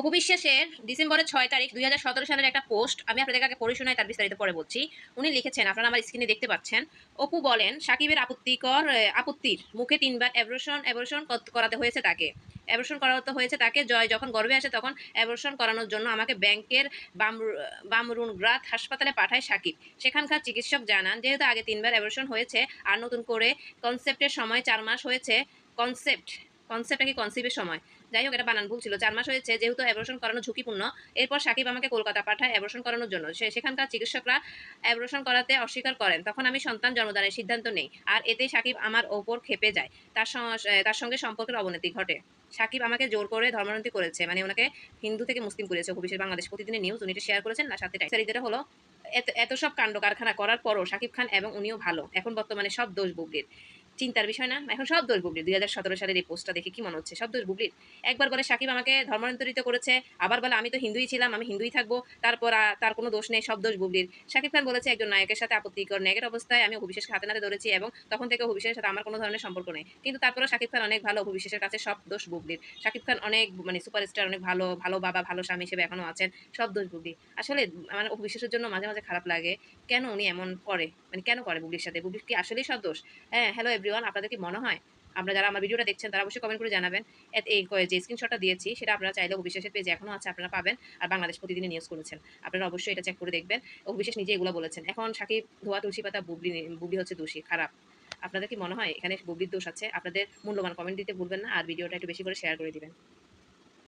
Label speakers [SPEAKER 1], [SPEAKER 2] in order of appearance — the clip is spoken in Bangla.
[SPEAKER 1] অপবিশ্বাসের ডিসেম্বরের ছয় তারিখ দুই হাজার সতেরো সালের একটা পোস্ট আমি আপনাদের আগে পড়ে শোনাই তার বিস্তারিত পরে বলছি। উনি লিখেছেন, আপনারা আমার স্ক্রিনে দেখতে পাচ্ছেন। অপু বলেন, সাকিবের আপত্তিকর আপত্তির মুখে তিনবার অ্যাবরেশন অ্যাবরেশন করাতে হয়েছে তাকে। অ্যাবরেশন করাতে হয়েছে তাকে, জয় যখন গর্ভে আসে তখন অ্যাবরেশন করানোর জন্য আমাকে ব্যাংকের বামরু বামরুনগ্রাত হাসপাতালে পাঠায় সাকিব। সেখানকার চিকিৎসক জানান, যেহেতু আগে তিনবার অ্যাবরেশন হয়েছে, আর নতুন করে কনসেপ্টের সময় চার মাস হয়েছে কনসেপ্ট কনসেপ্টটা কি কনসিভের সময়? যাই হোক, এটা বানান, ভুল ছিল। চার মাস হয়েছে, যেহেতু অ্যাবরেশন করানো ঝুঁকিপূর্ণ, এরপর সাকিব আমাকে কলকাতা পাঠায় অ্যাবরেশন করানোর জন্য। সেখানকার চিকিৎসকরা অ্যাবরেশন করাতে অস্বীকার করেন। তখন আমি সন্তান জন্মদানের সিদ্ধান্ত নেই। আর এতে সাকিব আমার ওপর খেপে যায়। তার তার সঙ্গে সম্পর্কের অবনতি ঘটে। সাকিব আমাকে জোর করে ধর্মান্তরিত করেছে। মানে ওনাকে হিন্দু থেকে মুসলিম করেছে। অভিষেক বাংলাদেশ প্রতিদিনের নিউজ উনি শেয়ার করেছেন না, সাথে টাইসারিদের হলো, এত এত সব কাণ্ড কারখানা করার পরও সাকিব খান এবং উনিও ভালো। এখন বর্তমানে সব দোষ বুবলির চিন্তার বিষয় না। এখন সব দোষ বুবলির দুই হাজার সতেরো সালের এই পোস্টটা দেখে কি মনে হচ্ছে? সব দোষ বুবলির একবার বলে সাকিব আমাকে ধর্মান্তরিত করেছে, আবার বলে আমি তো হিন্দুই ছিলাম, আমি হিন্দুই থাকব, তারপর তার কোনো দোষ নেই, সব দোষ বুবলির সাকিব খান বলেছে একজন নায়কের সাথে আপত্তিকর, নায়কের অবস্থায় আমি অভিশেষকে হাতে নাতে ধরেছি এবং তখন থেকে অভিষেকের সাথে আমার কোনো ধরনের সম্পর্ক নেই। কিন্তু তারপরে সাকিব খান অনেক ভালো অভিশেষের কাছে সব দোষ বুবলির সাকিব খান অনেক মানে সুপারস্টার, অনেক ভালো ভালো বাবা, ভালো স্বামী হিসেবে এখনও আছেন, সব দোষ বুবলি আসলে মানে অভিশেষের জন্য মাঝে মাঝে খারাপ লাগে। কেন উনি এমন করে? মানে কেন করে বুবলির সাথে? বুবলির কি আসলেই সব দোষ? হ্যাঁ হ্যালো এভরিওয়ান আপনাদের কি মনে হয়? আমরা যারা আমার ভিডিওটা দেখছেন, তারা অবশ্যই কমেন্ট করে জানাবেন। এই যে স্ক্রিনশটটা দিয়েছি, সেটা আপনারা চাইলে অভিশেষের পেজে এখনও আছে, আপনারা পাবেন। আর বাংলাদেশ প্রতিদিনে নিউজ করেছেন। আপনারা অবশ্যই এটা চেক করে দেখবেন। অভিশেষ নিজে এগুলো বলেছেন। এখন সাকিব, ধোয়া, তুলসী পাতা, বুবলি বুবলি হচ্ছে দোষী, খারাপ। আপনাদের কি মনে হয়? এখানে বুবলির দোষ আছে। আপনাদের মূল্যবান কমেন্ট দিতে ভুলবেন না। আর ভিডিওটা একটু বেশি করে শেয়ার করে দিবেন।